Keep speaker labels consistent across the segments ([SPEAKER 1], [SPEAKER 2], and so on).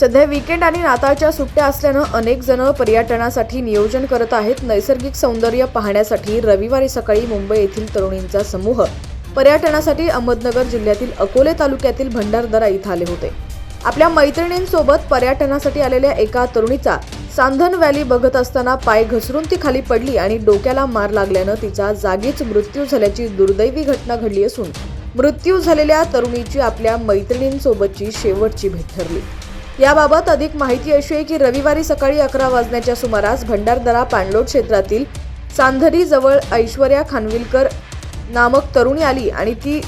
[SPEAKER 1] सध्या विकेंड आणि नाताळच्या सुट्ट्या असल्यानं अनेक जण पर्यटनासाठी नियोजन करत आहेत. नैसर्गिक सौंदर्य पाहण्यासाठी रविवारी सकाळी मुंबई येथील तरुणींचा समूह पर्यटनासाठी अहमदनगर जिल्ह्यातील अकोले तालुक्यातील भंडारदरा इथं आले होते. आपल्या मैत्रिणींसोबत पर्यटनासाठी आलेल्या एका तरुणीचा सांधन व्हॅली बघत असताना पाय घसरून ती खाली पडली आणि डोक्याला मार लागल्यानं तिचा जागीच मृत्यू झाल्याची दुर्दैवी घटना घडली असून मृत्यू झालेल्या तरुणीची आपल्या मैत्रिणींसोबतची शेवटची भेट ठरली. याबाबत अधिक माहिती अशी आहे की रविवारी सकाळी अकरा वाजण्याच्या सुमारास भंडारदरा पाणलोट क्षेत्रातील चांधरी जवळ ऐश्वर्या खानविलकर नामक तरुणी आली आणि ती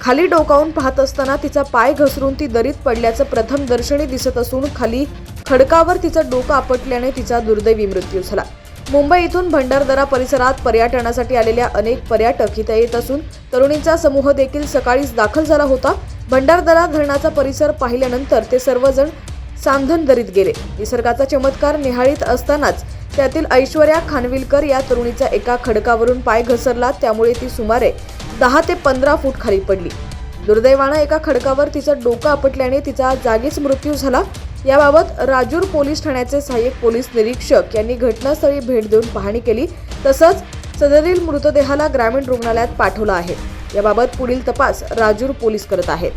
[SPEAKER 1] खाली डोकावून पाहत असताना तिचा पाय घसरून ती दरीत पडल्याचं प्रथम दर्शनी दिसत असून खाली खडकावर तिचं डोकं आपटल्याने तिचा दुर्दैवी मृत्यू झाला. मुंबई इथून भंडारदरा परिसरात पर्यटनासाठी आलेल्या अनेक पर्यटक इथे येत असून तरुणींचा समूह देखील सकाळीच दाखल झाला होता. भंडारदरा धरणाचा परिसर पाहिल्यानंतर ते सर्वजण सांधन दरीत गेले. निसर्गाचा चमत्कार निहाळीत असतानाच त्यातील ऐश्वर्या खानविलकर या तरुणीचा एका खडकावरून पाय घसरला त्यामुळे ती सुमारे दहा ते पंधरा फूट खाली पडली. दुर्दैवानं एका खडकावर तिचं डोकं आपटल्याने तिचा जागीच मृत्यू झाला. याबाबत राजूर पोलीस ठाण्याचे सहाय्यक पोलीस निरीक्षक यांनी घटनास्थळी भेट देऊन पाहणी केली. तसंच सदरील मृतदेहाला ग्रामीण रुग्णालयात पाठवलं आहे. याबाबत पुढील तपास राजूर पोलीस करत आहेत.